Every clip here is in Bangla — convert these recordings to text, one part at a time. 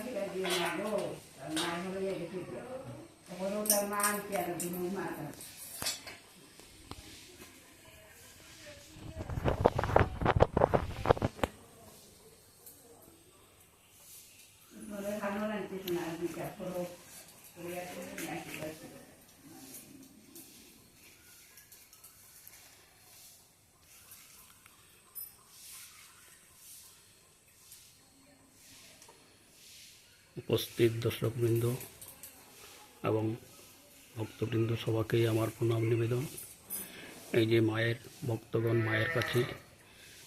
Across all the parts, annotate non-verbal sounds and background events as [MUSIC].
রাখি দিয়ে না গো তার মা হলে গেছে তখন তার মা আনতে আর দিন মা তার ধরে ভালো লাগতেছে না দুইটা করো করে নাকি উপস্থিত দর্শকবৃন্দ এবং ভক্তবৃন্দ সবাইকেই আমার প্রণাম নিবেদন। এই যে মায়ের ভক্তগণ মায়ের কাছে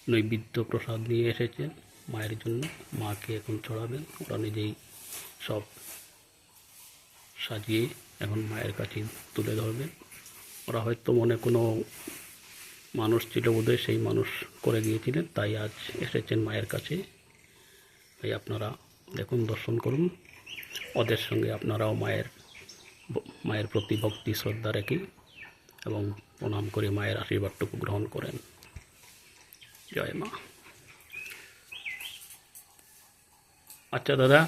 নৈবেদ্য প্রসাদ নিয়ে এসেছেন মায়ের জন্য, মাকে এখন ছড়াবেন ওরা নিজেই সব সাজিয়ে এখন মায়ের কাছে তুলে ধরবেন। ওরা হয়তো মনে কোনো মানুষ ছিল বোধহয়, সেই মানুষ করে গিয়েছিলেন, তাই আজ এসেছেন মায়ের কাছে। তাই আপনারা দেখুন দর্শন করুন। ওদের সঙ্গে আপনারাও মায়ের মায়ের প্রতি ভক্তি শ্রদ্ধা রেখে এবং প্রণাম করে মায়ের আশীর্বাদটুকু গ্রহণ করেন। জয় মা। আচ্ছা দাদা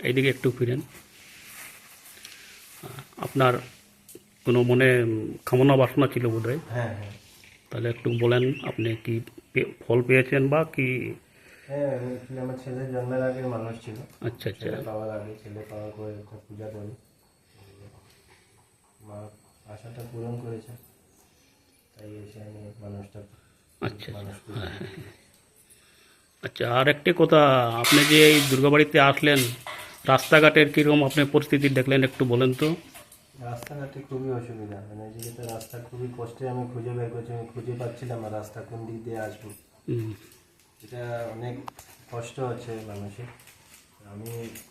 এইদিকে একটু ফিরেন। আপনার কোনো মনে কামনা বাসনা ছিল বোধহয়? হ্যাঁ হ্যাঁ। তাহলে একটু বলেন আপনি কি ফল পেয়েছেন বা কি হ্যাঁ আমি actually আমার ছেলের জন্মের আগের মানুষ ছিল। আচ্ছা আচ্ছা। ছেলে পাওয়ার আগে ছেলে পাওয়ার পরে একটা পূজা করি। মা আশাটা পূরণ করেছে। তাই এসে আমি মানুষটা আচ্ছা মানুষ আচ্ছা হ্যাঁ হ্যাঁ, হ্যাঁ। আচ্ছা আর একটি কথা আপনি যে এই দুর্গাবাড়িতে আসলেন রাস্তাঘাটের কীরকম আপনি পরিস্থিতি দেখলেন একটু বলেন তো? রাস্তাঘাটে খুবই অসুবিধা। মানে যেহেতু রাস্তা খুবই কষ্টে আমি খুঁজে বের করছি আমি খুঁজে পাচ্ছিলাম না রাস্তা কোন দিক দিয়ে আসব। হুম, এটা অনেক কষ্ট হচ্ছে মানুষের। আমি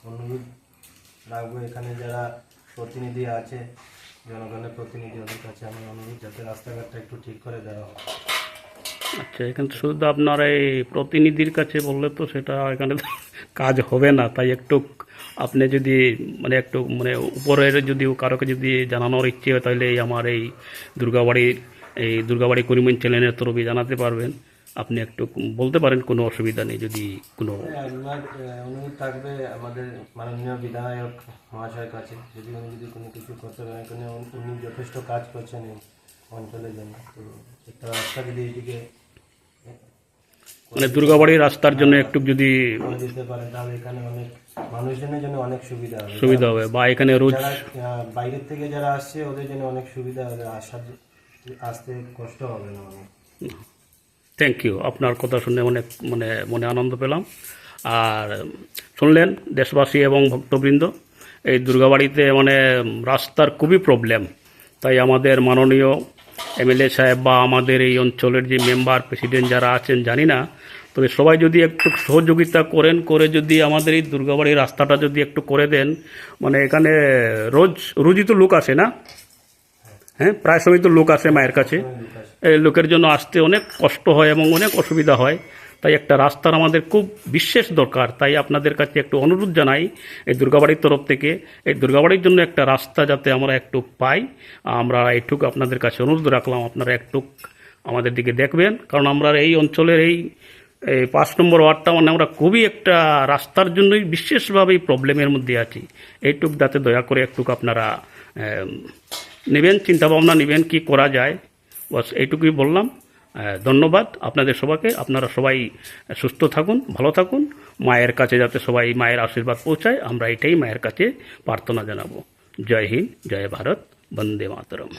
অনুরোধ রাখব এখানে যারা প্রতিনিধি আছে, জনগণের প্রতিনিধি, ওদের কাছে আমি অনুরোধ যাতে রাস্তাঘাটটা একটু ঠিক করে দেওয়া হয়। আচ্ছা এখানে শুধু আপনার এই প্রতিনিধির কাছে বললে তো সেটা এখানে [LAUGHS] কাজ হবে না। তাই একটু আপনি যদি মানে একটু মানে উপরের যদি কারোকে যদি জানানোর ইচ্ছে হয়, তাহলে আমার এই দুর্গাবাড়ির এই দুর্গাবাড়ি করিমন চ্যানেলের তরফে জানাতে পারবেন। আপনি একটু বলতে পারেন কোনো অসুবিধা নেই যদি কোনো হ্যাঁ, অনুরোধ থাকবে আমাদের মাননীয় বিধায়ক মহাশয়ের কাছে। যদি উনি যদি কোনো কিছু করতে পারেন কারণ উনি- যথেষ্ট কাজ করছেন এই অঞ্চলের জন্য। তো একটা রাস্তা যদি এদিকে মানে দুর্গাবাড়ির রাস্তার জন্য একটু যদি দিতে পারেন তাহলে এখানে অনেক মানুষজনের জন্য অনেক সুবিধা হবে। সুবিধা হবে বা এখানে রোজ বাইরের থেকে যারা আসছে ওদের জন্য অনেক সুবিধা হবে। আসার আসতে কষ্ট হবে না অনেক। থ্যাংক ইউ আপনার কথা শুনে অনেক মানে মনে আনন্দ পেলাম। আর শুনলেন দেশবাসী এবং ভক্তবৃন্দ, এই দুর্গাবাড়িতে মানে রাস্তার খুবই প্রবলেম তাই আমাদের মাননীয় এমএলএ সাহেব বা আমাদের এই অঞ্চলের যে মেম্বার, প্রেসিডেন্ট যারা আছেন, জানি না। তবে সবাই যদি একটু সহযোগিতা করেন, করে যদি আমাদের এই দুর্গাবাড়ির রাস্তাটা যদি একটু করে দেন মানে এখানে রোজ, রোজই তো লোক আসে না। হ্যাঁ প্রায় সময় তো লোক আসে মায়ের কাছে। এই লোকের জন্য আসতে অনেক কষ্ট হয় এবং অনেক অসুবিধা হয়। তাই একটা রাস্তার আমাদের খুব বিশেষ দরকার। তাই আপনাদের কাছে একটু অনুরোধ জানাই এই দুর্গাবাড়ির তরফ থেকে। এই দুর্গাবাড়ির জন্য একটা রাস্তা যাতে আমরা একটু পাই আমরা এইটুক আপনাদের কাছে অনুরোধ রাখলাম। আপনারা একটু আমাদের দিকে দেখবেন। কারণ আমরা এই অঞ্চলের এই এই পাঁচ নম্বর ওয়ার্ডটা মানে আমরা খুবই একটা রাস্তার জন্যই বিশেষভাবে প্রবলেমের মধ্যে আছি। এইটুক যাতে দয়া করে একটু আপনারা নেবেন, চিন্তাভাবনা নেবেন কি করা যায়। বাস, এইটুকুই বললাম। ধন্যবাদ আপনাদের সবাইকে। আপনারা সবাই সুস্থ থাকুন, ভালো থাকুন। মায়ের কাছে যাতে সবাই মায়ের আশীর্বাদ পৌঁছায়, আমরা এটাই মায়ের কাছে প্রার্থনা জানাব। জয় হিন্দ, জয় ভারত, বন্দে মাতরম।